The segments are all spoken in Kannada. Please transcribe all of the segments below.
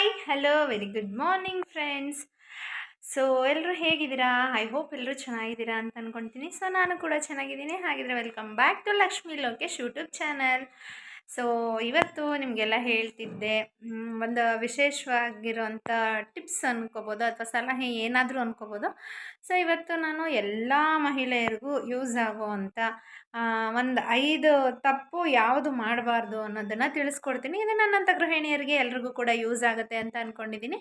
Hi hello very good morning friends so ಎಲ್ಲರೂ ಹೇಗಿದ್ದೀರಾ? ಐ ಹೋಪ್ ಎಲ್ಲರೂ ಚೆನ್ನಾಗಿದ್ದೀರಾ ಅಂತ ಅಂದ್ಕೊಳ್ತೀನಿ ಸೊ ನಾನು ಕೂಡ ಚೆನ್ನಾಗಿದ್ದೀನಿ. ಹಾಗಿದ್ರೆ welcome back to Lakshmi Lokesh YouTube channel so ಇವತ್ತು ನಿಮಗೆಲ್ಲ ಹೇಳ್ತಿದ್ದೆ ಒಂದು ವಿಶೇಷವಾಗಿರೋಂಥ ಟಿಪ್ಸ್ ಅನ್ಕೋಬೋದು ಅಥವಾ ಸಲಹೆ ಏನಾದರೂ ಅನ್ಕೋಬೋದು. ಸೊ, ಇವತ್ತು ನಾನು ಎಲ್ಲ ಮಹಿಳೆಯರಿಗೂ ಯೂಸ್ ಆಗುವಂಥ ಒಂದು ಐದು ತಪ್ಪು ಯಾವುದು ಮಾಡಬಾರ್ದು ಅನ್ನೋದನ್ನು ತಿಳಿಸ್ಕೊಡ್ತೀನಿ. ಇದು ನನ್ನಂಥ ಗೃಹಿಣಿಯರಿಗೆ ಎಲ್ರಿಗೂ ಕೂಡ ಯೂಸ್ ಆಗುತ್ತೆ ಅಂತ ಅಂದ್ಕೊಂಡಿದ್ದೀನಿ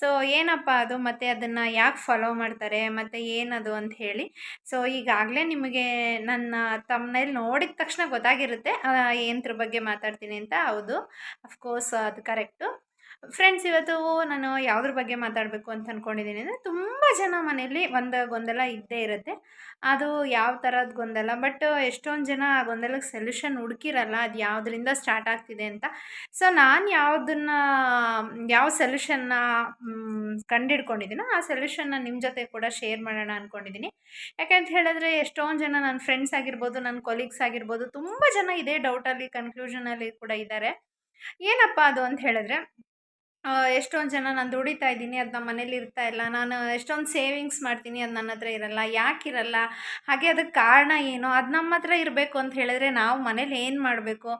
ಸೊ, ಏನಪ್ಪ ಅದು? ಮತ್ತು ಅದನ್ನು ಯಾಕೆ ಫಾಲೋ ಮಾಡ್ತಾರೆ? ಮತ್ತು ಏನದು ಅಂತ ಹೇಳಿ. ಸೊ, ಈಗಾಗಲೇ ನಿಮಗೆ ನನ್ನ ತಮ್ಮನೇಲಿ ನೋಡಿದ ತಕ್ಷಣ ಗೊತ್ತಾಗಿರುತ್ತೆ. ಏನ್ರ ಬಗ್ಗೆ ಮಾತಾಡ್ತೀನಿ ಅಂತ. ಹೌದು. ಅಫ್ಕೋರ್ಸ್ ಅದು ಕರೆಕ್ಟು ಫ್ರೆಂಡ್ಸ್ ಇವತ್ತು ನಾನು ಯಾವುದ್ರ ಬಗ್ಗೆ ಮಾತಾಡಬೇಕು ಅಂತ ಅಂದ್ಕೊಂಡಿದ್ದೀನಿ ಅಂದರೆ ತುಂಬ ಜನ ಮನೆಯಲ್ಲಿ ಒಂದು ಗೊಂದಲ ಇದ್ದೇ ಇರುತ್ತೆ. ಅದು ಯಾವ ಥರದ ಗೊಂದಲ? ಬಟ್ ಎಷ್ಟೊಂದು ಜನ ಆ ಗೊಂದಲಕ್ಕೆ ಸೊಲ್ಯೂಷನ್ ಹುಡುಕಿರಲ್ಲ, ಅದು ಯಾವುದರಿಂದ ಸ್ಟಾರ್ಟ್ ಆಗ್ತಿದೆ ಅಂತ. ಸೊ ನಾನು ಯಾವುದನ್ನ, ಯಾವ ಸೊಲ್ಯೂಷನ್ನ ಕಂಡಿಡ್ಕೊಂಡಿದ್ದೀನೋ ಆ ಸೊಲ್ಯೂಷನ್ನ ನಿಮ್ಮ ಜೊತೆ ಕೂಡ ಶೇರ್ ಮಾಡೋಣ ಅಂದ್ಕೊಂಡಿದ್ದೀನಿ ಯಾಕಂತ ಹೇಳಿದ್ರೆ ಎಷ್ಟೊಂದು ಜನ ನನ್ನ ಫ್ರೆಂಡ್ಸ್ ಆಗಿರ್ಬೋದು ನನ್ನ ಕೊಲೀಗ್ಸ್ ಆಗಿರ್ಬೋದು, ತುಂಬ ಜನ ಇದೇ ಡೌಟಲ್ಲಿ ಕನ್ಕ್ಲೂಷನಲ್ಲಿ ಕೂಡ ಇದ್ದಾರೆ. ಏನಪ್ಪ ಅದು ಅಂತ ಹೇಳಿದ್ರೆ ಎಷ್ಟೊಂದು ಜನ ನಾನು ದುಡಿತಾ ಇದ್ದೀನಿ, ಅದು ನಮ್ಮ ಮನೇಲಿ ಇರ್ತಾ ಇಲ್ಲ. ನಾನು ಎಷ್ಟೊಂದು ಸೇವಿಂಗ್ಸ್ ಮಾಡ್ತೀನಿ, ಅದು ನನ್ನ ಹತ್ರ ಇರಲ್ಲ ಯಾಕಿರಲ್ಲ ಹಾಗೆ ಅದಕ್ಕೆ ಕಾರಣ ಏನು? ಅದು ನಮ್ಮ ಹತ್ರ ಇರಬೇಕು ಅಂತ ಹೇಳಿದ್ರೆ ನಾವು ಮನೇಲಿ ಏನು ಮಾಡಬೇಕು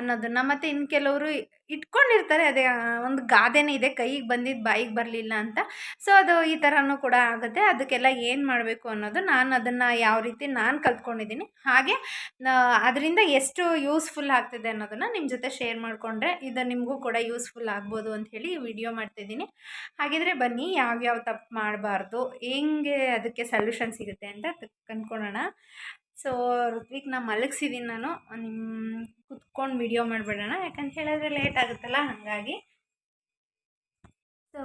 ಅನ್ನೋದನ್ನು ಮತ್ತು ಇನ್ನು ಕೆಲವರು ಇಟ್ಕೊಂಡಿರ್ತಾರೆ. ಅದೇ ಒಂದು ಗಾದೆನೇ ಇದೆ, ಕೈಗೆ ಬಂದಿದ್ದು ಬಾಯಿಗೆ ಬರಲಿಲ್ಲ ಅಂತ. ಸೊ ಅದು ಈ ಥರನೂ ಕೂಡ ಆಗುತ್ತೆ. ಅದಕ್ಕೆಲ್ಲ ಏನು ಮಾಡಬೇಕು ಅನ್ನೋದು ನಾನು ಅದನ್ನು ಯಾವ ರೀತಿ ನಾನು ಕಲ್ತ್ಕೊಂಡಿದ್ದೀನಿ. ಹಾಗೆ ಅದರಿಂದ ಎಷ್ಟು ಯೂಸ್ಫುಲ್ ಆಗ್ತಿದೆ ಅನ್ನೋದನ್ನು ನಿಮ್ಮ ಜೊತೆ ಶೇರ್ ಮಾಡಿಕೊಂಡ್ರೆ ಇದು ನಿಮಗೂ ಕೂಡ ಯೂಸ್ಫುಲ್ ಆಗ್ಬೋದು ಅಂತ ಹೇಳಿ ವಿಡಿಯೋ ಮಾಡ್ತಿದ್ದೀನಿ. ಹಾಗಿದ್ರೆ ಬನ್ನಿ, ಯಾವ್ಯಾವ ತಪ್ಪು ಮಾಡಬಾರ್ದು, ಹೆಂಗೆ ಅದಕ್ಕೆ ಸೊಲ್ಯೂಷನ್ ಸಿಗುತ್ತೆ ಅಂತ ಕಂಡ್ಕೊಳ್ಳೋಣ. ಸೊ ಋತ್ವಿಕ್ ನಾ ಮಲಗಿಸಿದ್ದೀನಿ ನಾನು. ನಿಮ್ಮ ಕುತ್ಕೊಂಡು ವಿಡಿಯೋ ಮಾಡಿಬಿಡೋಣ. ಯಾಕಂತ ಹೇಳಿದ್ರೆ ಲೇಟ್ ಆಗುತ್ತಲ್ಲ, ಹಾಗಾಗಿ. ಸೊ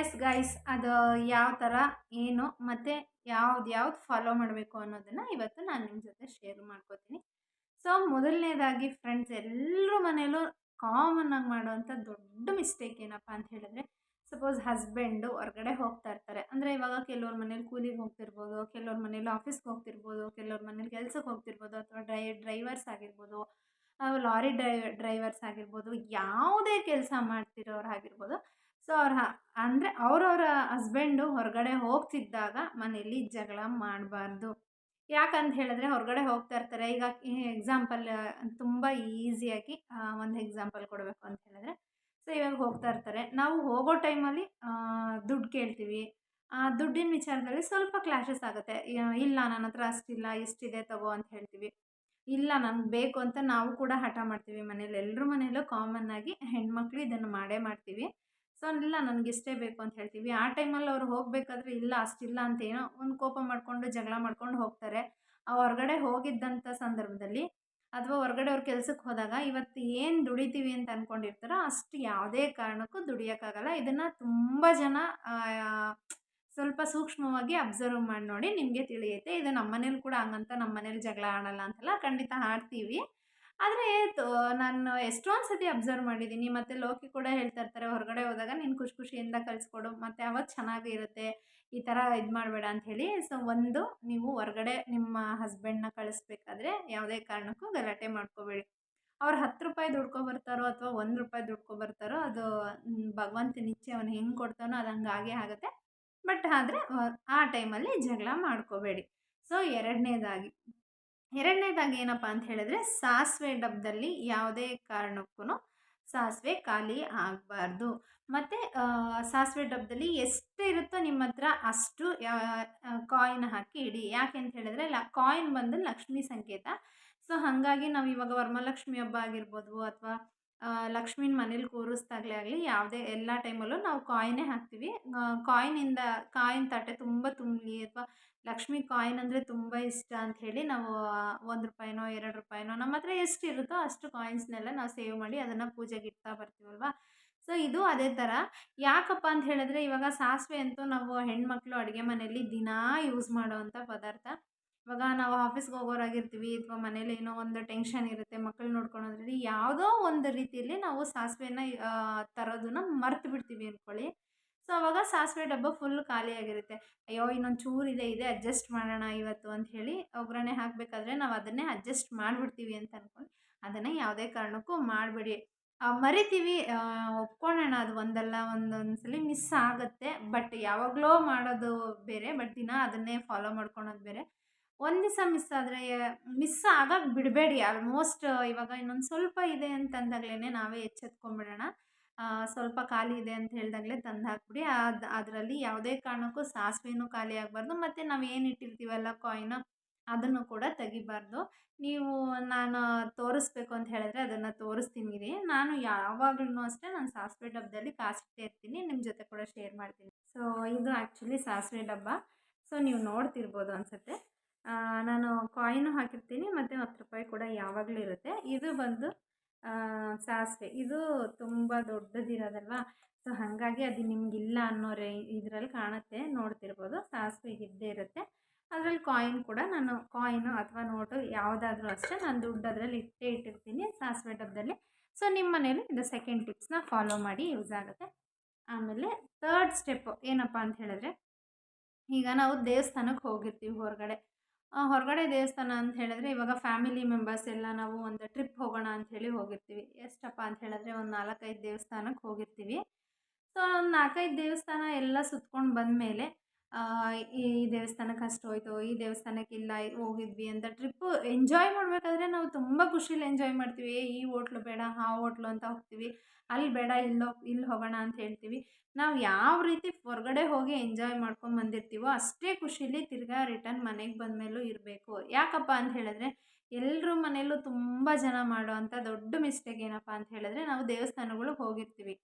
ಎಸ್ ಗೈಸ್ ಅದು ಯಾವ ಥರ ಏನು, ಮತ್ತು ಯಾವ್ದು ಯಾವ್ದು ಫಾಲೋ ಮಾಡಬೇಕು ಅನ್ನೋದನ್ನು ಇವತ್ತು ನಾನು ನಿಮ್ಮ ಜೊತೆ ಶೇರ್ ಮಾಡ್ಕೋತೀನಿ. ಸೊ ಮೊದಲನೇದಾಗಿ ಫ್ರೆಂಡ್ಸ್ ಎಲ್ಲರೂ ಮನೇಲೂ ಕಾಮನ್ ಆಗಿ ಮಾಡುವಂಥ ದೊಡ್ಡ ಮಿಸ್ಟೇಕ್ ಏನಪ್ಪ ಅಂತ ಹೇಳಿದ್ರೆ ಸಪೋಸ್ ಹಸ್ಬೆಂಡು ಹೊರಗಡೆ ಹೋಗ್ತಾ ಇರ್ತಾರೆ. ಅಂದರೆ ಇವಾಗ ಕೆಲವ್ರ ಮನೇಲಿ ಕೂಲಿಗೆ ಹೋಗ್ತಿರ್ಬೋದು, ಕೆಲವ್ರ ಮನೇಲಿ ಆಫೀಸ್ಗೆ ಹೋಗ್ತಿರ್ಬೋದು, ಕೆಲವ್ರ ಮನೇಲಿ ಕೆಲ್ಸಕ್ಕೆ ಹೋಗ್ತಿರ್ಬೋದು, ಅಥವಾ ಡ್ರೈ ಡ್ರೈವರ್ಸ್ ಆಗಿರ್ಬೋದು ಲಾರಿ ಡ್ರೈ ಡ್ರೈವರ್ಸ್ ಆಗಿರ್ಬೋದು, ಯಾವುದೇ ಕೆಲಸ ಮಾಡ್ತಿರೋರು ಆಗಿರ್ಬೋದು. ಸೊ ಅವ್ರ ಅಂದರೆ ಅವ್ರವ್ರ ಹಸ್ಬೆಂಡು ಹೊರಗಡೆ ಹೋಗ್ತಿದ್ದಾಗ ಮನೇಲಿ ಜಗಳ ಮಾಡಬಾರ್ದು. ಯಾಕಂತ ಹೇಳಿದ್ರೆ ಹೊರಗಡೆ ಹೋಗ್ತಾ ಇರ್ತಾರೆ. ಈಗ ಎಕ್ಸಾಂಪಲ್ ತುಂಬ ಈಸಿಯಾಗಿ ಒಂದು ಎಕ್ಸಾಂಪಲ್ ಕೊಡಬೇಕು ಅಂತ ಹೇಳಿದ್ರೆ. ಸೊ ಇವಾಗ ಹೋಗ್ತಾ ಇರ್ತಾರೆ. ನಾವು ಹೋಗೋ ಟೈಮಲ್ಲಿ ದುಡ್ಡು ಕೇಳ್ತೀವಿ. ದುಡ್ಡಿನ ವಿಚಾರದಲ್ಲಿ ಸ್ವಲ್ಪ ಕ್ಲಾಶಸ್ ಆಗುತ್ತೆ. ಇಲ್ಲ, ನನ್ನ ಹತ್ರ ಅಷ್ಟಿಲ್ಲ, ಇಷ್ಟಿದೆ ತಗೋ ಅಂತ ಹೇಳ್ತೀವಿ. ಇಲ್ಲ, ನನಗೆ ಬೇಕು ಅಂತ ನಾವು ಕೂಡ ಹಠ ಮಾಡ್ತೀವಿ ಮನೇಲಿ. ಎಲ್ಲರೂ ಮನೇಲೂ ಕಾಮನ್ ಆಗಿ ಹೆಣ್ಮಕ್ಳು ಇದನ್ನು ಮಾಡೇ ಮಾಡ್ತೀವಿ. ಸೊ ಇಲ್ಲ ನನಗೆ ಇಷ್ಟೇ ಬೇಕು ಅಂತ ಹೇಳ್ತೀವಿ. ಆ ಟೈಮಲ್ಲಿ ಅವ್ರು ಹೋಗಬೇಕಾದ್ರೆ ಇಲ್ಲ, ಅಷ್ಟಿಲ್ಲ ಅಂತ ಏನೋ ಒಂದು ಕೋಪ ಮಾಡಿಕೊಂಡು ಜಗಳ ಮಾಡ್ಕೊಂಡು ಹೋಗ್ತಾರೆ. ಆ ಹೊರಗಡೆ ಹೋಗಿದ್ದಂಥ ಸಂದರ್ಭದಲ್ಲಿ ಅಥವಾ ಹೊರಗಡೆ ಅವ್ರ ಕೆಲಸಕ್ಕೆ ಹೋದಾಗ ಇವತ್ತು ಏನು ದುಡಿತೀವಿ ಅಂತ ಅಂದ್ಕೊಂಡಿರ್ತಾರೋ ಅಷ್ಟು ಯಾವುದೇ ಕಾರಣಕ್ಕೂ ದುಡಿಯೋಕ್ಕಾಗಲ್ಲ. ಇದನ್ನು ತುಂಬ ಜನ ಸ್ವಲ್ಪ ಸೂಕ್ಷ್ಮವಾಗಿ ಅಬ್ಸರ್ವ್ ಮಾಡಿ ನೋಡಿ ನಿಮಗೆ ತಿಳಿಯುತ್ತೆ. ಇದು ನಮ್ಮ ಮನೇಲಿ ಕೂಡ ಹಂಗಂತ ನಮ್ಮ ಮನೇಲಿ ಜಗಳ ಆಡಲ್ಲ ಅಂತಲ್ಲ ಖಂಡಿತ ಆಡ್ತೀವಿ. ಆದರೆ ನಾನು ಎಷ್ಟೊಂದು ಸತಿ ಅಬ್ಸರ್ವ್ ಮಾಡಿದ್ದೀನಿ ಮತ್ತು ಲೋಕಿ ಕೂಡ ಹೇಳ್ತಾ ಇರ್ತಾರೆ, ಹೊರಗಡೆ ಹೋದಾಗ ನೀನು ಖುಷಿ ಖುಷಿಯಿಂದ ಕಳಿಸ್ಕೊಡು, ಮತ್ತು ಅವಾಗ ಚೆನ್ನಾಗಿರುತ್ತೆ ಈ ಥರ ಇದು ಮಾಡಬೇಡ ಅಂಥೇಳಿ ಸೊ ಒಂದು, ನೀವು ಹೊರಗಡೆ ನಿಮ್ಮ ಹಸ್ಬೆಂಡ್ನ ಕಳಿಸ್ಬೇಕಾದ್ರೆ ಯಾವುದೇ ಕಾರಣಕ್ಕೂ ಗಲಾಟೆ ಮಾಡ್ಕೋಬೇಡಿ. ಅವ್ರು ಹತ್ತು ರೂಪಾಯಿ ದುಡ್ಕೊ ಬರ್ತಾರೋ ಅಥವಾ ಒಂದು ರೂಪಾಯಿ ದುಡ್ಕೊ ಬರ್ತಾರೋ, ಅದು ಭಗವಂತನ ಇಚ್ಛೆ ಅವನು ಹೆಂಗೆ ಕೊಡ್ತಾನೋ ಅದು ಹಂಗಾಗೇ ಆಗುತ್ತೆ. ಬಟ್ ಆದರೆ, ಆ ಟೈಮಲ್ಲಿ ಜಗಳ ಮಾಡ್ಕೋಬೇಡಿ. ಸೊ ಎರಡನೇದಾಗಿ ಎರಡನೇದಾಗಿ ಏನಪ್ಪ ಅಂತ ಹೇಳಿದ್ರೆ ಸಾಸಿವೆ ಡಬ್ಬದಲ್ಲಿ ಯಾವುದೇ ಕಾರಣಕ್ಕೂ ಸಾಸಿವೆ ಖಾಲಿ ಆಗಬಾರ್ದು. ಮತ್ತು ಸಾಸಿವೆ ಡಬ್ಬದಲ್ಲಿ ಎಷ್ಟು ಇರುತ್ತೋ ನಿಮ್ಮ ಹತ್ರ ಅಷ್ಟು ಕಾಯಿನ್ ಹಾಕಿ ಇಡಿ. ಯಾಕೆ ಅಂತ ಹೇಳಿದ್ರೆ, ಲ ಕಾಯಿನ್ ಬಂದು ಲಕ್ಷ್ಮಿ ಸಂಕೇತ. ಸೊ ಹಾಗಾಗಿ ನಾವು ಇವಾಗ ವರಮಹಾಲಕ್ಷ್ಮಿ ಹಬ್ಬ ಆಗಿರ್ಬೋದು ಅಥವಾ ಲಕ್ಷ್ಮಿನ ಮನೇಲಿ ಕೂರಿಸ್ದಾಗಲೇ ಆಗಲಿ, ಯಾವುದೇ ಎಲ್ಲ ಟೈಮಲ್ಲೂ ನಾವು ಕಾಯಿನೇ ಹಾಕ್ತೀವಿ. ಕಾಯಿನಿಂದ, ಕಾಯಿನ ತಟ್ಟೆ ತುಂಬ ತುಂಬಲಿ ಅಥವಾ ಲಕ್ಷ್ಮಿ ಕಾಯಿನ್ ಅಂದರೆ ತುಂಬ ಇಷ್ಟ ಅಂತ ಹೇಳಿ ನಾವು ಒಂದು ರೂಪಾಯಿನೋ, ಎರಡು ರೂಪಾಯಿನೋ, ನಮ್ಮ ಹತ್ರ ಎಷ್ಟು ಇರುತ್ತೋ ಅಷ್ಟು ಕಾಯಿನ್ಸ್ನೆಲ್ಲ ನಾವು ಸೇವ್ ಮಾಡಿ ಅದನ್ನು ಪೂಜೆಗೆ ಇಡ್ತಾ ಬರ್ತೀವಲ್ವ? ಸೊ, ಇದು ಅದೇ ಥರ ಯಾಕಪ್ಪ ಅಂತ ಹೇಳಿದ್ರೆ ಇವಾಗ ಸಾಸಿವೆ ಅಂತೂ ನಾವು ಹೆಣ್ಮಕ್ಳು ಅಡುಗೆ ಮನೆಯಲ್ಲಿ ದಿನಾ ಯೂಸ್ ಮಾಡೋವಂಥ ಪದಾರ್ಥ. ಇವಾಗ ನಾವು ಆಫೀಸ್ಗೆ ಹೋಗೋರಾಗಿರ್ತೀವಿ ಅಥವಾ ಮನೇಲಿ ಏನೋ ಒಂದು ಟೆನ್ಷನ್ ಇರುತ್ತೆ ಮಕ್ಕಳು ನೋಡ್ಕೊಳೋದ್ರಲ್ಲಿ ಯಾವುದೋ ಒಂದು ರೀತಿಯಲ್ಲಿ ನಾವು ಸಾಸಿವೆನ ತರೋದನ್ನ ಮರ್ತು ಬಿಡ್ತೀವಿ ಅಂದ್ಕೊಳ್ಳಿ ಸೊ ಅವಾಗ ಸಾಸಿವೆ ಡಬ್ಬ ಫುಲ್ ಖಾಲಿಯಾಗಿರುತ್ತೆ ಅಯ್ಯೋ, ಇನ್ನೊಂದು ಚೂರು ಇದೆ ಇದೆ ಅಡ್ಜಸ್ಟ್ ಮಾಡೋಣ ಇವತ್ತು ಅಂತ ಹೇಳಿ ಒಗ್ಗರಣೆ ಹಾಕಬೇಕಾದ್ರೆ ನಾವು ಅದನ್ನೇ ಅಡ್ಜಸ್ಟ್ ಮಾಡಿಬಿಡ್ತೀವಿ ಅಂತ ಅಂದ್ಕೊಂಡು ಅದನ್ನು ಯಾವುದೇ ಕಾರಣಕ್ಕೂ ಮಾಡಬೇಡಿ. ಮರಿತೀವಿ ಒಪ್ಕೊಳ್ಳೋಣ ಅದು ಒಂದಲ್ಲ ಒಂದೊಂದು ಸಲ ಮಿಸ್ ಆಗುತ್ತೆ. ಬಟ್ ಯಾವಾಗಲೋ ಮಾಡೋದು ಬೇರೆ ಬಟ್ ದಿನ ಅದನ್ನೇ ಫಾಲೋ ಮಾಡ್ಕೊಳೋದು ಬೇರೆ. ಒಂದು ದಿವಸ ಮಿಸ್ ಆದರೆ ಮಿಸ್ ಆಗೋಕ್ಕೆ ಬಿಡಬೇಡಿ. ಆಲ್ಮೋಸ್ಟ್ ಇವಾಗ ಇನ್ನೊಂದು ಸ್ವಲ್ಪ ಇದೆ ಅಂತಂದಾಗಲೇ ನಾವೇ ಎಚ್ಚೆತ್ಕೊಂಡ್ಬಿಡೋಣ. ಸ್ವಲ್ಪ ಖಾಲಿ ಇದೆ ಅಂತ ಹೇಳಿದಾಗಲೇ ತಂದು ಹಾಕ್ಬಿಡಿ ಅದು, ಅದರಲ್ಲಿ ಯಾವುದೇ ಕಾರಣಕ್ಕೂ ಸಾಸಿವೆನೂ ಖಾಲಿ ಆಗಬಾರ್ದು. ಮತ್ತು ನಾವು ಏನು ಇಟ್ಟಿರ್ತೀವಲ್ಲ ಕಾಯಿನ ಅದನ್ನು ಕೂಡ ತೆಗಿಬಾರ್ದು. ನೀವು ನಾನು ತೋರಿಸ್ಬೇಕು ಅಂತ ಹೇಳಿದ್ರೆ ಅದನ್ನು ತೋರಿಸ್ತೀನಿ ರೀ ನಾನು ಯಾವಾಗಲೂ ಅಷ್ಟೇ ನಾನು ಸಾಸಿವೆ ಡಬ್ಬದಲ್ಲಿ ಕಾಸಿಟ್ಟೇ ಇರ್ತೀನಿ. ನಿಮ್ಮ ಜೊತೆ ಕೂಡ ಶೇರ್ ಮಾಡ್ತೀನಿ. ಸೊ ಇದು ಆ್ಯಕ್ಚುಲಿ ಸಾಸಿವೆ ಡಬ್ಬ. ಸೊ ನೀವು ನೋಡ್ತಿರ್ಬೋದು ಅನಿಸುತ್ತೆ. ನಾನು ಕಾಯಿನು ಹಾಕಿರ್ತೀನಿ, ಮತ್ತು ಹತ್ತು ರೂಪಾಯಿ ಕೂಡ ಯಾವಾಗಲೂ ಇರುತ್ತೆ. ಇದು ಬಂದು ಸಾಸಿವೆ. ಇದು ತುಂಬ ದೊಡ್ಡದಿರೋದಲ್ವಾ ಸೊ ಹಾಗಾಗಿ ಅದು ನಿಮಗಿಲ್ಲ ಅನ್ನೋ ಇದರಲ್ಲಿ ಕಾಣುತ್ತೆ, ನೋಡ್ತಿರ್ಬೋದು. ಸಾಸಿವೆ ಇದ್ದೇ ಇರುತ್ತೆ. ಅದರಲ್ಲಿ ಕಾಯಿನ್ ಕೂಡ ನಾನು ಕಾಯಿನು ಅಥವಾ ನೋಟು ಯಾವುದಾದ್ರೂ ಅಷ್ಟೇ ನಾನು ದುಡ್ಡು ಅದರಲ್ಲಿ ಇಟ್ಟೇ ಇಟ್ಟಿರ್ತೀನಿ, ಸಾಸಿವೆ ಡಬ್ಬದಲ್ಲಿ ಸೊ ನಿಮ್ಮ ಮನೇಲಿ ಇದು ಸೆಕೆಂಡ್ ಟಿಪ್ಸ್ನ ಫಾಲೋ ಮಾಡಿ ಯೂಸ್ ಆಗುತ್ತೆ. ಆಮೇಲೆ ತರ್ಡ್ ಸ್ಟೆಪ್ಪು ಏನಪ್ಪ ಅಂತ ಹೇಳಿದ್ರೆ, ಈಗ ನಾವು ದೇವಸ್ಥಾನಕ್ಕೆ ಹೋಗಿರ್ತೀವಿ ಹೊರಗಡೆ. ಹೊರಗಡೆ ದೇವಸ್ಥಾನ ಅಂತ ಹೇಳಿದ್ರೆ ಇವಾಗ ಫ್ಯಾಮಿಲಿ ಮೆಂಬರ್ಸ್ ಎಲ್ಲ ನಾವು ಒಂದು ಟ್ರಿಪ್ ಹೋಗೋಣ ಅಂತ ಹೇಳಿ ಹೋಗಿರ್ತೀವಿ. ಎಷ್ಟಪ್ಪ ಅಂತ ಹೇಳಿದ್ರೆ ಒಂದು ನಾಲ್ಕೈದು ದೇವಸ್ಥಾನಕ್ಕೆ ಹೋಗಿರ್ತೀವಿ. ಸೊ ಒಂದು ನಾಲ್ಕೈದು ದೇವಸ್ಥಾನ ಎಲ್ಲ ಸುತ್ಕೊಂಡು ಬಂದಮೇಲೆ ಈ ದೇವಸ್ಥಾನಕ್ಕೆ ಅಷ್ಟು ಹೋಯ್ತು, ಈ ದೇವಸ್ಥಾನಕ್ಕೆ ಇಲ್ಲ, ಹೋಗಿದ್ವಿ ಅಂತ ಟ್ರಿಪ್ಪು ಎಂಜಾಯ್ ಮಾಡಬೇಕಾದ್ರೆ ನಾವು ತುಂಬ ಖುಷಿಯಲ್ಲಿ ಎಂಜಾಯ್ ಮಾಡ್ತೀವಿ. ಈ ಹೋಟ್ಲು ಬೇಡ, ಆ ಹೋಟ್ಲು ಅಂತ ಹೋಗ್ತೀವಿ. ಅಲ್ಲಿ ಬೇಡ, ಇಲ್ಲೋ ಇಲ್ಲಿ ಹೋಗೋಣ ಅಂತ ಹೇಳ್ತೀವಿ. ನಾವು ಯಾವ ರೀತಿ ಹೊರಗಡೆ ಹೋಗಿ ಎಂಜಾಯ್ ಮಾಡ್ಕೊಂಡು ಬಂದಿರ್ತೀವೋ ಅಷ್ಟೇ ಖುಷಿಲಿ ತಿರ್ಗಾ ರಿಟರ್ನ್ ಮನೆಗೆ ಬಂದ ಮೇಲೂ ಇರಬೇಕು. ಯಾಕಪ್ಪ ಅಂತ ಹೇಳಿದ್ರೆ ಎಲ್ಲರೂ ಮನೆಯಲ್ಲೂ ತುಂಬ ಜನ ಮಾಡೋ ಅಂಥ ದೊಡ್ಡ ಮಿಸ್ಟೇಕ್ ಏನಪ್ಪ ಅಂತ ಹೇಳಿದ್ರೆ ನಾವು ದೇವಸ್ಥಾನಗಳಿಗೆ ಹೋಗಿರ್ತೀವಿ.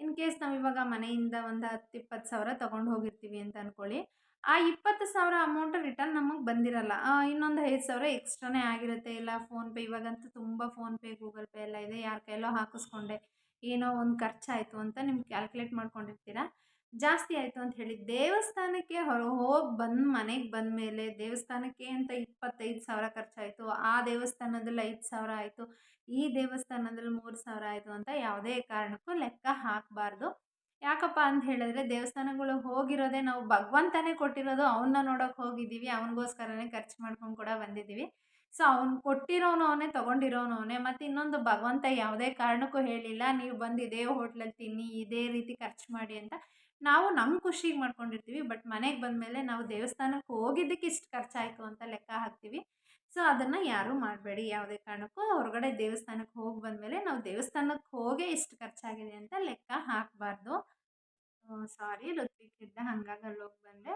ಇನ್ ಕೇಸ್ ನಾವು ಇವಾಗ ಮನೆಯಿಂದ ಒಂದು ಹತ್ತು ಇಪ್ಪತ್ತು ಸಾವಿರ ತೊಗೊಂಡು ಹೋಗಿರ್ತೀವಿ ಅಂತ ಅಂದ್ಕೊಳ್ಳಿ ಆ ಇಪ್ಪತ್ತು ಸಾವಿರ ಅಮೌಂಟ್ ರಿಟರ್ನ್ ನಮಗೆ ಬಂದಿರಲ್ಲ. ಇನ್ನೊಂದು ಐದು ಸಾವಿರ ಎಕ್ಸ್ಟ್ರಾನೇ ಆಗಿರುತ್ತೆ. ಇಲ್ಲ ಫೋನ್ಪೇ ಇವಾಗಂತೂ ತುಂಬ ಫೋನ್ಪೇ ಗೂಗಲ್ ಪೇ ಎಲ್ಲ ಇದೆ. ಯಾರ ಕೈಲೋ ಹಾಕಿಸ್ಕೊಂಡೆ. ಏನೋ ಒಂದು ಖರ್ಚಾಯಿತು ಅಂತ ನಿಮ್ಗೆ ಕ್ಯಾಲ್ಕುಲೇಟ್ ಮಾಡ್ಕೊಂಡಿರ್ತೀರ? ಜಾಸ್ತಿ ಆಯಿತು ಅಂತ ಹೇಳಿ ದೇವಸ್ಥಾನಕ್ಕೆ ಹೊರ ಹೋಗಿ ಬಂದು ಮನೆಗೆ ಬಂದ ಮೇಲೆ ದೇವಸ್ಥಾನಕ್ಕೆ ಅಂತ ಇಪ್ಪತ್ತೈದು ಸಾವಿರ ಖರ್ಚಾಯಿತು, ಆ ದೇವಸ್ಥಾನದಲ್ಲಿ ಐದು ಸಾವಿರ ಆಯಿತು, ಈ ದೇವಸ್ಥಾನದಲ್ಲಿ ಮೂರು ಸಾವಿರ ಆಯಿತು ಅಂತ ಯಾವುದೇ ಕಾರಣಕ್ಕೂ ಲೆಕ್ಕ ಹಾಕಬಾರ್ದು. ಯಾಕಪ್ಪ ಅಂತ ಹೇಳಿದ್ರೆ ದೇವಸ್ಥಾನಗಳು ಹೋಗಿರೋದೇ ನಾವು ಭಗವಂತನೇ ಕೊಟ್ಟಿರೋದು ಅವನ್ನ ನೋಡೋಕೆ ಹೋಗಿದ್ದೀವಿ, ಅವನಿಗೋಸ್ಕರನೇ ಖರ್ಚು ಮಾಡ್ಕೊಂಡು ಕೂಡ ಬಂದಿದ್ದೀವಿ. ಸೊ ಅವ್ನು ಕೊಟ್ಟಿರೋನು ಅವನೇ ತೊಗೊಂಡಿರೋನು ಅವನೇ, ಮತ್ತು ಇನ್ನೊಂದು ಭಗವಂತ ಯಾವುದೇ ಕಾರಣಕ್ಕೂ ಹೇಳಿಲ್ಲ, ನೀವು ಬಂದು ಇದೇ ಹೋಟ್ಲಲ್ಲಿ ತಿನ್ನಿ, ಇದೇ ರೀತಿ ಖರ್ಚು ಮಾಡಿ ಅಂತ ನಾವು ನಮ್ಮ ಖುಷಿಗೆ ಮಾಡ್ಕೊಂಡಿರ್ತೀವಿ, ಬಟ್ ಮನೆಗೆ ಬಂದಮೇಲೆ ನಾವು ದೇವಸ್ಥಾನಕ್ಕೆ ಹೋಗಿದ್ದಕ್ಕೆ ಇಷ್ಟು ಖರ್ಚಾಯಿತು ಅಂತ ಲೆಕ್ಕ ಹಾಕ್ತೀವಿ. ಸೊ ಅದನ್ನು ಯಾರೂ ಮಾಡಬೇಡಿ, ಯಾವುದೇ ಕಾರಣಕ್ಕೂ ಹೊರಗಡೆ ದೇವಸ್ಥಾನಕ್ಕೆ ಹೋಗಿ ಬಂದಮೇಲೆ ನಾವು ದೇವಸ್ಥಾನಕ್ಕೆ ಹೋಗೇ ಇಷ್ಟು ಖರ್ಚಾಗಿದೆ ಅಂತ ಲೆಕ್ಕ ಹಾಕಬಾರ್ದು. ಸಾರಿ ಋತ್ವಿಕಿದ್ದ ಹಾಗಾಗಿ ಅಲ್ಲಿ ಹೋಗಿ ಬಂದೆ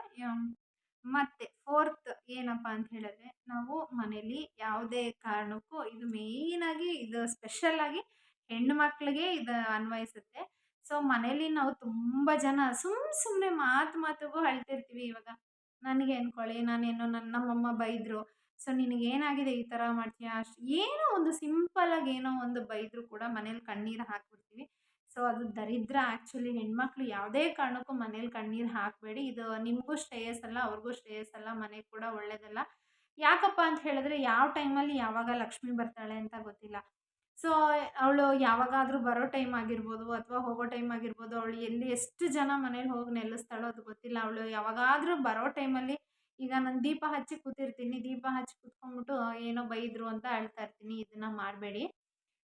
ಮತ್ತೆ ಫೋರ್ತ್ ಏನಪ್ಪ ಅಂತ ಹೇಳಿದ್ರೆ, ನಾವು ಮನೇಲಿ ಯಾವುದೇ ಕಾರಣಕ್ಕೂ ಇದು ಮೇಯ್ನಾಗಿ ಇದು ಸ್ಪೆಷಲ್ಲಾಗಿ ಹೆಣ್ಣು ಮಕ್ಕಳಿಗೆ ಇದು ಅನ್ವಯಿಸುತ್ತೆ. ಸೊ ಮನೇಲಿ ನಾವು ತುಂಬ ಜನ ಸುಮ್ಮ ಸುಮ್ಮನೆ ಮಾತು ಮಾತುಗೂ ಅಳ್ತಿರ್ತೀವಿ ಇವಾಗ. ನನಗೆ ಅನ್ಕೊಳ್ಳಿ ನಾನೇನೋ ನನ್ನ ನಮ್ಮಮ್ಮ ಬೈದರು. ಸೊ ನಿನಗೇನಾಗಿದೆ ಈ ಥರ ಮಾಡ್ತೀಯಾ? ಅಷ್ಟು ಏನೋ ಒಂದು ಸಿಂಪಲ್ಲಾಗಿ ಏನೋ ಒಂದು ಬೈದರೂ ಕೂಡ ಮನೇಲಿ ಕಣ್ಣೀರು ಹಾಕ್ಬಿಡ್ತೀವಿ. ಸೊ ಅದು ದರಿದ್ರ ಆ್ಯಕ್ಚುಲಿ ಹೆಣ್ಮಕ್ಳು ಯಾವುದೇ ಕಾರಣಕ್ಕೂ ಮನೇಲಿ ಕಣ್ಣೀರು ಹಾಕಬೇಡಿ. ಇದು ನಿಮಗೂ ಶ್ರೇಯಸ್ಸಲ್ಲ ಅವ್ರಿಗೂ ಶ್ರೇಯಸ್ಸಲ್ಲ ಮನೆಗೆ ಕೂಡ ಒಳ್ಳೇದಲ್ಲ. ಯಾಕಪ್ಪ ಅಂತ ಹೇಳಿದ್ರೆ ಯಾವ ಟೈಮಲ್ಲಿ ಯಾವಾಗ ಲಕ್ಷ್ಮಿ ಬರ್ತಾಳೆ ಅಂತ ಗೊತ್ತಿಲ್ಲ. ಸೊ ಅವಳು ಯಾವಾಗಾದರೂ ಬರೋ ಟೈಮ್ ಆಗಿರ್ಬೋದು ಅಥವಾ ಹೋಗೋ ಟೈಮ್ ಆಗಿರ್ಬೋದು, ಅವಳು ಎಲ್ಲಿ ಎಷ್ಟು ಜನ ಮನೇಲಿ ಹೋಗಿ ನೆಲೆಸ್ತಾಳೋ ಅದು ಗೊತ್ತಿಲ್ಲ. ಅವಳು ಯಾವಾಗಾದರೂ ಬರೋ ಟೈಮಲ್ಲಿ ಈಗ ನಾನು ದೀಪ ಹಚ್ಚಿ ಕೂತಿರ್ತೀನಿ, ದೀಪ ಹಚ್ಚಿ ಕೂತ್ಕೊಂಡ್ಬಿಟ್ಟು ಏನೋ ಬೈದ್ರು ಅಂತ ಅಳ್ತಾ ಇರ್ತೀನಿ, ಇದನ್ನು ಮಾಡಬೇಡಿ.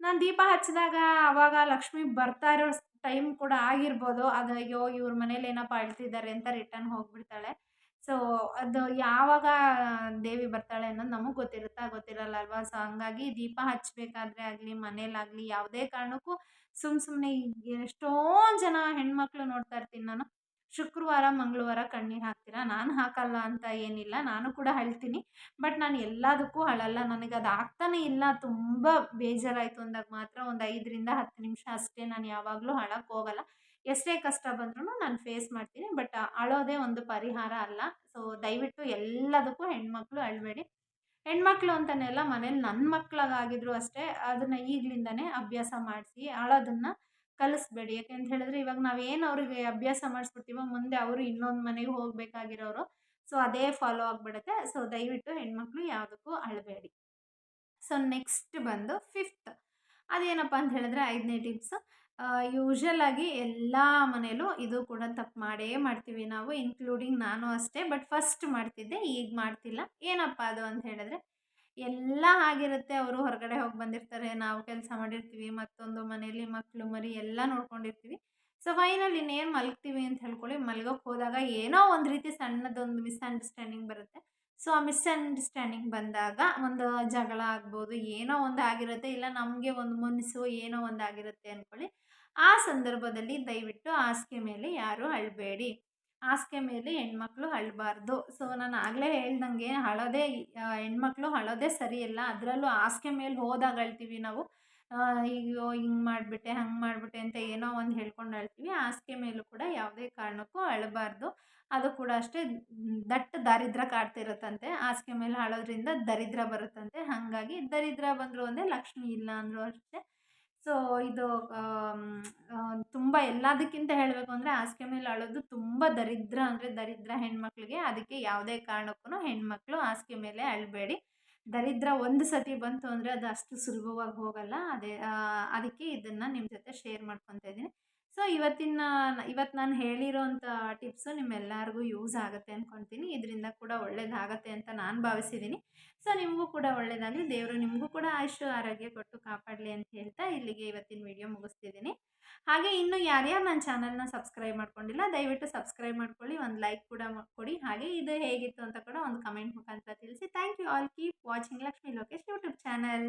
ನಾನು ದೀಪ ಹಚ್ಚಿದಾಗ ಅವಾಗ ಲಕ್ಷ್ಮಿ ಬರ್ತಾ ಇರೋ ಟೈಮ್ ಕೂಡ ಆಗಿರ್ಬೋದು. ಅದು ಅಯ್ಯೋ, ಇವ್ರ ಮನೇಲಿ ಏನಪ್ಪ ಅಳ್ತಿದ್ದಾರೆ ಅಂತ ರಿಟರ್ನ್ ಹೋಗ್ಬಿಡ್ತಾಳೆ. ಸೊ ಅದು ಯಾವಾಗ ದೇವಿ ಬರ್ತಾಳೆ ಅನ್ನೋದು ನಮಗೆ ಗೊತ್ತಿರುತ್ತಾ? ಗೊತ್ತಿರಲ್ಲ ಅಲ್ವಾ ಸೊ ಹಂಗಾಗಿ ದೀಪ ಹಚ್ಚಬೇಕಾದ್ರೆ ಆಗಲಿ, ಮನೇಲಾಗಲಿ, ಯಾವುದೇ ಕಾರಣಕ್ಕೂ ಸುಮ್ಮ ಸುಮ್ಮನೆ ಎಷ್ಟೋ ಜನ ಹೆಣ್ಮಕ್ಳು ನೋಡ್ತಾ ಇರ್ತೀನಿ ನಾನು. ಶುಕ್ರವಾರ, ಮಂಗಳವಾರ ಕಣ್ಣೀರು ಹಾಕ್ತೀರಾ? ನಾನು ಹಾಕಲ್ಲ ಅಂತ ಏನಿಲ್ಲ. ನಾನು ಕೂಡ ಅಳ್ತೀನಿ. ಬಟ್ ನಾನು ಎಲ್ಲದಕ್ಕೂ ಅಳಲ್ಲ. ನನಗೆ ಅದು ಆಗ್ತಾನೇ ಇಲ್ಲ. ತುಂಬ ಬೇಜಾರಾಯಿತು ಅಂದಾಗ ಮಾತ್ರ ಒಂದು ಐದರಿಂದ ಹತ್ತು ನಿಮಿಷ ಅಷ್ಟೇ ನಾನು ಯಾವಾಗಲೂ ಅಳಕ್ಕೆ ಹೋಗಲ್ಲ. ಎಷ್ಟೇ ಕಷ್ಟ ಬಂದ್ರೂ ನಾನು ಫೇಸ್ ಮಾಡ್ತೀನಿ. ಬಟ್ ಅಳೋದೇ ಒಂದು ಪರಿಹಾರ ಅಲ್ಲ. ಸೊ ದಯವಿಟ್ಟು ಎಲ್ಲದಕ್ಕೂ ಹೆಣ್ಮಕ್ಳು ಅಳಬೇಡಿ. ಹೆಣ್ಮಕ್ಳು ಅಂತನೆಲ್ಲ ಮನೇಲಿ ನನ್ನ ಮಕ್ಕಳಾಗಿದ್ರು ಅಷ್ಟೇ, ಅದನ್ನು ಈಗಲಿಂದನೇ ಅಭ್ಯಾಸ ಮಾಡಿಸಿ, ಅಳೋದನ್ನು ಕಲಿಸ್ಬೇಡಿ. ಯಾಕೆ ಅಂತ ಹೇಳಿದ್ರೆ ಇವಾಗ ನಾವೇನು ಅವ್ರಿಗೆ ಅಭ್ಯಾಸ ಮಾಡಿಸ್ಬಿಡ್ತೀವೋ ಮುಂದೆ ಅವರು ಇನ್ನೊಂದು ಮನೆಗೆ ಹೋಗಬೇಕಾಗಿರೋರು, ಸೊ ಅದೇ ಫಾಲೋ ಆಗಿಬಿಡುತ್ತೆ. ಸೊ ದಯವಿಟ್ಟು ಹೆಣ್ಮಕ್ಳು ಯಾವುದಕ್ಕೂ ಅಳಬೇಡಿ. ಸೊ ನೆಕ್ಸ್ಟ್ ಬಂದು ಫಿಫ್ತ್ ಅದೇನಪ್ಪ ಅಂತ ಹೇಳಿದ್ರೆ ಐದನೇ ಟಿಪ್ಸ್ ಯೂಶಲ್ ಆಗಿ ಎಲ್ಲ ಮನೇಲೂ ಇದು ಕೂಡ ತಪ್ಪು ಮಾಡೇ ಮಾಡ್ತೀವಿ ನಾವು ಇನ್ಕ್ಲೂಡಿಂಗ್ ನಾನು ಅಷ್ಟೇ ಬಟ್ ಫಸ್ಟ್ ಮಾಡ್ತಿದ್ದೆ, ಈಗ ಮಾಡ್ತಿಲ್ಲ. ಏನಪ್ಪ ಅದು ಅಂತ ಹೇಳಿದ್ರೆ ಎಲ್ಲ ಆಗಿರುತ್ತೆ. ಅವರು ಹೊರಗಡೆ ಹೋಗಿ ಬಂದಿರ್ತಾರೆ. ನಾವು ಕೆಲಸ ಮಾಡಿರ್ತೀವಿ. ಮತ್ತೊಂದು ಮನೆಯಲ್ಲಿ ಮಕ್ಕಳು ಮರಿ ಎಲ್ಲ ನೋಡ್ಕೊಂಡಿರ್ತೀವಿ. ಸೊ ಫೈನಲ್ ಇನ್ನೇನು ಮಲಗ್ತೀವಿ ಅಂತ ಹೇಳ್ಕೊಳ್ಳಿ. ಮಲ್ಗೋಕೆ ಹೋದಾಗ ಏನೋ ಒಂದು ರೀತಿ ಸಣ್ಣದೊಂದು ಮಿಸ್ಅಂಡರ್ಸ್ಟ್ಯಾಂಡಿಂಗ್ ಬರುತ್ತೆ. ಸೊ ಆ ಮಿಸ್ಅಂಡರ್ಸ್ಟ್ಯಾಂಡಿಂಗ್ ಬಂದಾಗ ಒಂದು ಜಗಳ ಆಗ್ಬೋದು, ಏನೋ ಒಂದು ಆಗಿರುತ್ತೆ. ಇಲ್ಲ ನಮಗೆ ಒಂದು ಮನಸ್ಸು ಏನೋ ಒಂದು ಆಗಿರುತ್ತೆ ಅಂದ್ಕೊಳ್ಳಿ ಆ ಸಂದರ್ಭದಲ್ಲಿ ದಯವಿಟ್ಟು ಹಾಸಿಗೆ ಮೇಲೆ ಯಾರೂ ಅಳಬೇಡಿ. ಹಾಸಿಗೆ ಮೇಲೆ ಹೆಣ್ಮಕ್ಳು ಅಳಬಾರ್ದು. ಸೊ ನಾನು ಆಗಲೇ ಹೇಳ್ದಂಗೆ ಅಳೋದೇ ಹೆಣ್ಮಕ್ಳು ಅಳೋದೇ ಸರಿಯಲ್ಲ ಅದರಲ್ಲೂ ಹಾಸಿಗೆ ಮೇಲೆ ಹೋದಾಗ ಅಳ್ತೀವಿ ನಾವು. ಅಯ್ಯೋ, ಹಿಂಗೆ ಮಾಡಿಬಿಟ್ಟೆ, ಹಂಗೆ ಮಾಡಿಬಿಟ್ಟೆ ಅಂತ ಏನೋ ಒಂದು ಹೇಳ್ಕೊಂಡು ಅಳ್ತೀವಿ. ಹಾಸಿಗೆ ಮೇಲೂ ಕೂಡ ಯಾವುದೇ ಕಾರಣಕ್ಕೂ ಅಳಬಾರ್ದು. ಅದು ಕೂಡ ಅಷ್ಟೇ ದಟ್ಟ ದಾರಿದ್ರ ಕಾಡ್ತಿರುತ್ತಂತೆ. ಹಾಸಿಗೆ ಮೇಲೆ ಅಳೋದ್ರಿಂದ ದರಿದ್ರ ಬರುತ್ತಂತೆ. ಹಾಗಾಗಿ ದರಿದ್ರ ಬಂದರೂ ಒಂದೇ ಲಕ್ಷ್ಮಿ ಇಲ್ಲ ಅಂದರೂ ಅಷ್ಟೇ. ಸೊ, ಇದು ತುಂಬ ಎಲ್ಲದಕ್ಕಿಂತ ಹೇಳಬೇಕು ಅಂದರೆ ಹಾಸಿಗೆ ಮೇಲೆ ಅಳೋದು ತುಂಬ ದರಿದ್ರ ಅಂದರೆ ದರಿದ್ರ ಹೆಣ್ಮಕ್ಳಿಗೆ ಅದಕ್ಕೆ ಯಾವುದೇ ಕಾರಣಕ್ಕೂ ಹೆಣ್ಮಕ್ಳು ಹಾಸಿಗೆ ಮೇಲೆ ಅಳಬೇಡಿ. ದರಿದ್ರ ಒಂದು ಸತಿ ಬಂತು ಅಂದರೆ ಅದು ಅಷ್ಟು ಸುಲಭವಾಗಿ ಹೋಗಲ್ಲ. ಅದೇ ಅದಕ್ಕೆ ಇದನ್ನು ನಿಮ್ಮ ಜೊತೆ ಶೇರ್ ಮಾಡ್ಕೊತಾ ಇದ್ದೀನಿ. ಸೊ ಇವತ್ತಿನ ಇವತ್ತು ನಾನು ಹೇಳಿರೋಂಥ ಟಿಪ್ಸು ನಿಮ್ಮೆಲ್ಲರಿಗೂ ಯೂಸ್ ಆಗುತ್ತೆ ಅಂದ್ಕೊತೀನಿ ಇದರಿಂದ ಕೂಡ ಒಳ್ಳೇದಾಗತ್ತೆ ಅಂತ ನಾನು ಭಾವಿಸಿದ್ದೀನಿ ಸೊ ನಿಮಗೂ ಕೂಡ ಒಳ್ಳೇದಾಗಲಿ. ದೇವರು ನಿಮಗೂ ಕೂಡ ಆಯುಷು ಆರೋಗ್ಯ ಕೊಟ್ಟು ಕಾಪಾಡಲಿ ಅಂತ ಹೇಳ್ತಾ ಇಲ್ಲಿಗೆ ಇವತ್ತಿನ ವಿಡಿಯೋ ಮುಗಿಸ್ತಿದ್ದೀನಿ ಹಾಗೆ ಇನ್ನು ಯಾರ್ಯಾರು ನನ್ನ ಚಾನಲ್ನ ಸಬ್ಸ್ಕ್ರೈಬ್ ಮಾಡ್ಕೊಂಡಿಲ್ಲ, ದಯವಿಟ್ಟು ಸಬ್ಸ್ಕ್ರೈಬ್ ಮಾಡ್ಕೊಳ್ಳಿ. ಒಂದು ಲೈಕ್ ಕೂಡ ಕೊಡಿ. ಹಾಗೆ ಇದು ಹೇಗಿತ್ತು ಅಂತ ಕೂಡ ಒಂದು ಕಮೆಂಟ್ ಮುಖಾಂತರ ತಿಳಿಸಿ. Thank you all keep watching Lakshmi Lokesh YouTube channel